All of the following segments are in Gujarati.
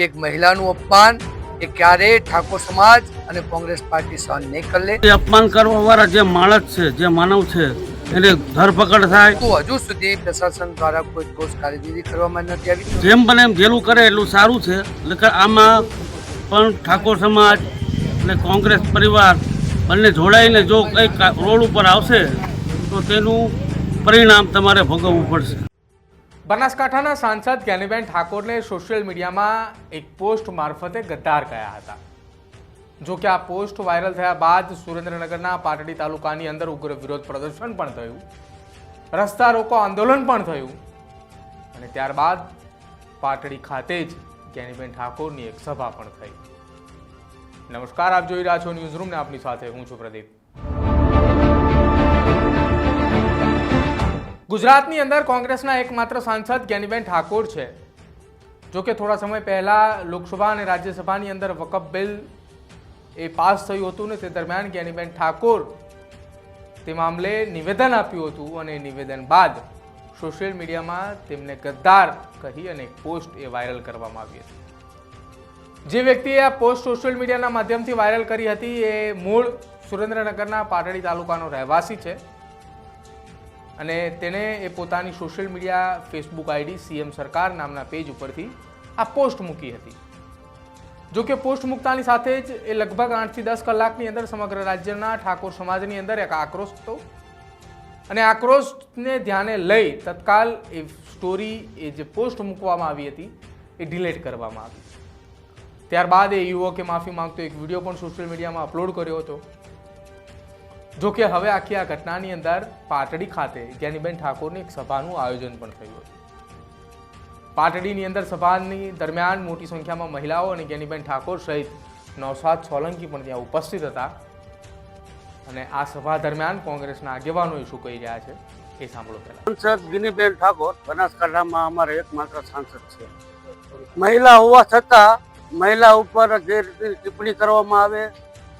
કે એક મહિલાનું અપમાન એ ક્યારેય ઠાકોર સમાજ અને કોંગ્રેસ પાર્ટી સહન નહીં કરી અપમાન કરવા વાળા જે માણસ છે જે માનવ છે એને ધરપકડ થાય. તો હજુ સુધી પ્રશાસન દ્વારા કોઈ ઠોસ કાર્યવાહી કરવામાં નથી આવી. જેમ બને એમ જેલું કરે એટલું સારું છે. એટલે આમાં પણ ઠાકોર સમાજ અને કોંગ્રેસ પરિવાર બંને જોડાઈને જો કંઈક રોડ ઉપર આવશે તો તેનું પરિણામ તમારે ભોગવવું પડશે. બનાસકાંઠાના સાંસદ જ્ઞાનીબેન ઠાકોરને સોશિયલ મીડિયામાં એક પોસ્ટ મારફતે ગદ્દાર કયા હતા? જો કે આ પોસ્ટ વાયરલ થયા બાદ સુરેન્દ્રનગરના પાટડી તાલુકાની અંદર ઉગ્ર વિરોધ પ્રદર્શન પણ થયું. રસ્તા રોકો આંદોલન પણ થયું. અને ત્યારબાદ પાટડી ખાતે જ જ્ઞાનીબેન ઠાકોરની એક સભા પણ થઈ. નમસ્કાર, આપ જોઈ રહ્યા છો ન્યૂઝ રૂમને. આપની સાથે હું છું પ્રદીપ. ગુજરાતની અંદર કોંગ્રેસના એકમાત્ર સાંસદ જ્ઞાનીબેન ઠાકોર છે. જો કે થોડા સમય પહેલાં લોકસભા અને રાજ્યસભાની અંદર વકફ બિલ એ પાસ થયું હતું ને તે દરમિયાન જ્ઞાનીબેન ઠાકોર તે મામલે નિવેદન આપ્યું હતું અને નિવેદન બાદ સોશિયલ મીડિયામાં તેમને ગદ્દાર કહી અને પોસ્ટ એ વાયરલ કરવામાં આવી હતી. જે વ્યક્તિએ આ પોસ્ટ સોશિયલ મીડિયાના માધ્યમથી વાયરલ કરી હતી એ મૂળ સુરેન્દ્રનગરના પાટડી તાલુકાનો રહેવાસી છે. અને તેણે એ પોતાની social media Facebook ID CM સરકાર નામના પેજ ઉપરથી આ પોસ્ટ મૂકી હતી. જો કે પોસ્ટ મૂકતાની સાથે જ એ લગભગ આઠથી દસ કલાકની અંદર સમગ્ર રાજ્યના ઠાકોર સમાજની અંદર એક આક્રોશ હતો. અને આક્રોશને ધ્યાને લઈ તત્કાલ એ સ્ટોરી, એ જે પોસ્ટ મૂકવામાં આવી હતી, એ ડિલીટ કરવામાં આવી. ત્યારબાદ એ યુવકે માફી માંગતો એક વીડિયો પણ સોશિયલ મીડિયામાં અપલોડ કર્યો હતો. જો કે હવે આખી આ ઘટનાની અંદર પાટડી ખાતે જ્ઞાનીબેન ઠાકોરની એક સભાનું આયોજન પણ થયું હતું. પાટડીની અંદર સભાની દરમિયાન મોટી સંખ્યામાં મહિલાઓ અને જ્ઞાનીબેન ઠાકોર સહિત નવસાદ સોલંકી પણ ત્યાં ઉપસ્થિત હતા. અને આ સભા દરમિયાન કોંગ્રેસના આગેવાનો શું કહી રહ્યા છે. એ સાંભળો પહેલા. સાંસદ ગિનીબેન ઠાકોર બનાસકાંઠામાં અમારે એકમાત્ર સાંસદ છે. મહિલા હોવા છતાં મહિલા ઉપર જે રીતે ટિપ્પણી કરવામાં આવે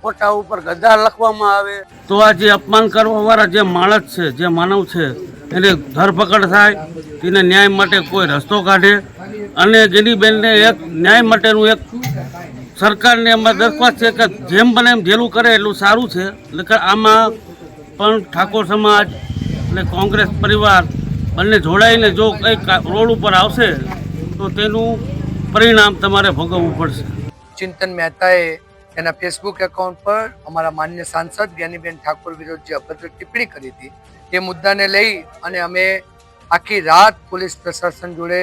ફોટા ઉપર ગધા લખવામાં આવે. તો આ જે અપમાન કરવા વાળા જે માણસ છે જે માનવ છે એની ધરપકડ થાય તેને ન્યાય માટે કોઈ રસ્તો કાઢે. અને ગિનીબેનને એક ન્યાય માટેનું એક સરકારને એમાં દરખાસ્ત છે કે જેમ બને એમ જેલું કરે એટલું સારું છે. એટલે કે આમાં પણ ઠાકોર સમાજ અને કોંગ્રેસ પરિવાર બંને જોડાઈને જો કંઈક રોડ ઉપર આવશે તો તેનું પરિણામ તમારે ભોગવવું પડશે. ચિંતન મહેતાએ એના ફેસબુક એકાઉન્ટ પર અમારા માન્ય સાંસદ જ્ઞાનીબેન ઠાકોર વિરુદ્ધ જે અભદ્ર ટિપ્પણી કરી હતી, એ મુદ્દાને લઈ અને અમે આખી રાત પોલીસ પ્રશાસન જોડે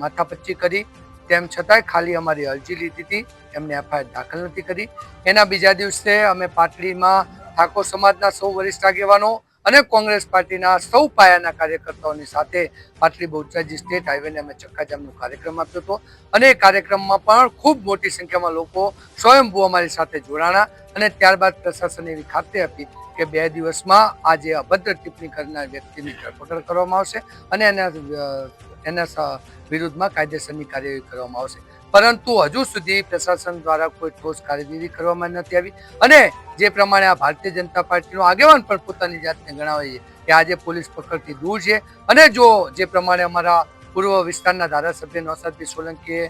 માથાપચ્ચી કરી. તેમ છતાંય ખાલી અમારી અરજી લીધી હતી, એમને એફઆઈઆર દાખલ નથી કરી. એના બીજા દિવસે અમે પાટડીમાં ઠાકોર સમાજના સૌ વરિષ્ઠ આગેવાનો અને કોંગ્રેસ પાર્ટીના સૌ પાયાના કાર્યકર્તાઓની સાથે પાટલી બહુચરાજી સ્ટેટ હાઈવેને અમે ચક્કાજામનો કાર્યક્રમ આપ્યો હતો. અને એ કાર્યક્રમમાં પણ ખૂબ મોટી સંખ્યામાં લોકો સ્વયંભૂ અમારી સાથે જોડાણા અને ત્યારબાદ પ્રશાસને એવી ખાતરી આપી કે બે દિવસમાં આ જે અભદ્ર ટિપ્પણી કરનાર વ્યક્તિની ધરપકડ કરવામાં આવશે અને એના એના વિરુદ્ધમાં કાયદેસરની કાર્યવાહી કરવામાં આવશે. પરંતુ હજુ સુધી પ્રશાસન દ્વારા કોઈ ઠોસ કાર્યવાહી કરવામાં નથી આવી. અને જે પ્રમાણે આ ભારતીય જનતા પાર્ટીનો આગેવાન પણ પોતાની જાતને ગણાવે છે કે આજે પોલીસ પકડથી દૂર છે. અને જો જે પ્રમાણે અમારા પૂર્વ વિસ્તારના ધારાસભ્ય નૌશાદભાઈ સોલંકીએ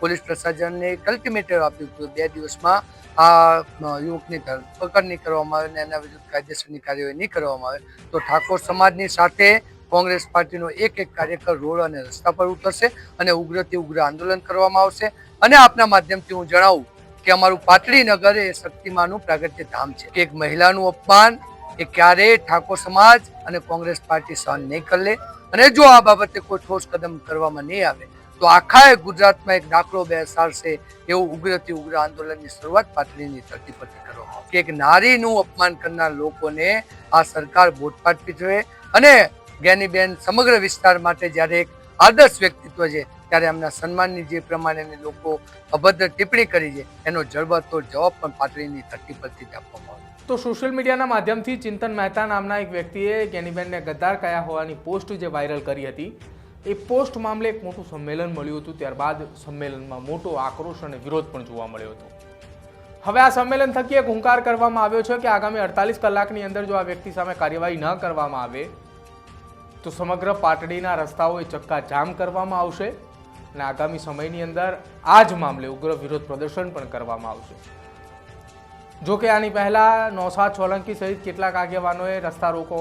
પોલીસ પ્રશાસનને એક અલ્ટિમેટમ આપ્યું હતું બે દિવસમાં આ યુવકની ધરપકડ નહીં કરવામાં આવે અને એના વિરુદ્ધ કાયદેસરની કાર્યવાહી નહીં કરવામાં આવે, તો ઠાકોર સમાજની સાથે કોંગ્રેસ પાર્ટીનો એક એક કાર્યકર રોડ અને રસ્તા પર ઉતરશે અને ઉગ્રથી ઉગ્ર આંદોલન કરવામાં આવશે. અને આપના માધ્યમથી હું જણાવું કે અમારું પાટડીનગર એ શક્તિમાનું પ્રાગટ્ય ધામ છે. એક મહિલાનું અપમાન, એ ક્યારેય ઠાકોર સમાજ અને કોંગ્રેસ પાર્ટી સહન નહીં કરી અને જો આ બાબતે કોઈ ઠોસ કદમ કરવામાં નહીં આવે, તો આખા ગુજરાતમાં એક દાખલો બેસાડશે એવું ઉગ્રથી ઉગ્ર આંદોલનની શરૂઆત પાટડીની ધરતી પરથી કરવામાં આવે. કે એક નારીનું અપમાન કરનાર લોકોને આ સરકાર બોધપાઠવી જોઈએ અને જ્ઞાનીબેન સમગ્ર વિસ્તાર માટે જ્યારે એક આદર્શ વ્યક્તિત્વ છે, ત્યારે એમના સન્માનની જે પ્રમાણેની લોકો અભદ્ર ટિપ્પણી કરી છે, એનો જડબાતોડ જવાબ પણ પાટડીની ધરતી પરથી જ આપવામાં આવ્યો તો સોશિયલ મીડિયાના માધ્યમથી ચિંતન મહેતા નામના એક વ્યક્તિએ જ્ઞાનીબેનને ગદ્દાર કયા હોવાની પોસ્ટ જે વાયરલ કરી હતી, એ પોસ્ટ મામલે એક મોટું સંમેલન મળ્યું હતું, ત્યારબાદ સંમેલનમાં મોટો આક્રોશ અને વિરોધ પણ જોવા મળ્યો હતો. હવે આ સંમેલન થકી એક હુંકાર કરવામાં આવ્યો છે કે આગામી અડતાલીસ કલાકની અંદર જો આ વ્યક્તિ સામે કાર્યવાહી ન કરવામાં આવે તો સમગ્ર પાટડીના રસ્તાઓ એ ચક્કા જામ કરવામાં આવશે અને આગામી સમયની અંદર આ જ મામલે ઉગ્ર વિરોધ પ્રદર્શન પણ કરવામાં આવશે. જો કે આની પહેલાં નૌસાદ સોલંકી સહિત કેટલાક આગેવાનોએ રસ્તા રોકો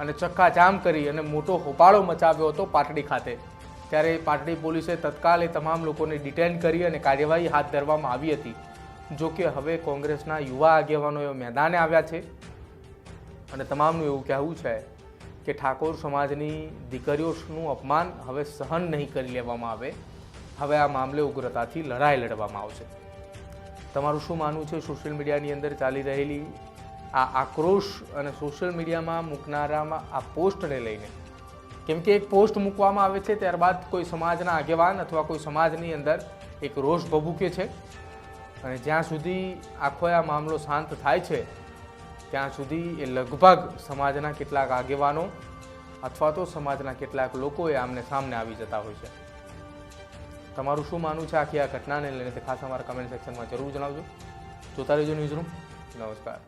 અને ચક્કાજામ કરી અને મોટો હોપાળો મચાવ્યો હતો પાટડી ખાતે. ત્યારે પાટડી પોલીસે તત્કાલ એ તમામ લોકોને ડિટેન કરી અને કાર્યવાહી હાથ ધરવામાં આવી હતી. જો કે હવે કોંગ્રેસના યુવા આગેવાનોએ મેદાને આવ્યા છે અને તમામનું એવું કહેવું છે કે ઠાકોર સમાજની દીકરીઓનું અપમાન હવે સહન નહીં કરી લેવામાં આવે. હવે આ મામલે ઉગ્રતાથી લડાઈ લડવામાં આવશે. તમારું શું માનવું છે? સોશિયલ મીડિયાની અંદર ચાલી રહેલી આ આક્રોશ અને સોશિયલ મીડિયામાં મૂકનારામાં આ પોસ્ટને લઈને. કેમ કે એક પોસ્ટ મૂકવામાં આવે છે, ત્યારબાદ કોઈ સમાજના આગેવાન અથવા કોઈ સમાજની અંદર એક રોષ ભભૂકે છે. અને જ્યાં સુધી આખો આ મામલો શાંત થાય છે ત્યાં સુધી એ લગભગ સમાજના કેટલાક આગેવાનો અથવા તો સમાજના કેટલાક લોકો એ આમને સામને આવી જતા હોય છે. તમારું શું માનવું છે આખી આ ઘટનાને લઈને તે ખાસ અમારા કમેન્ટ સેક્શનમાં જરૂર જણાવજો. જોતા રહેજો ન્યૂઝરૂમ નમસ્કાર.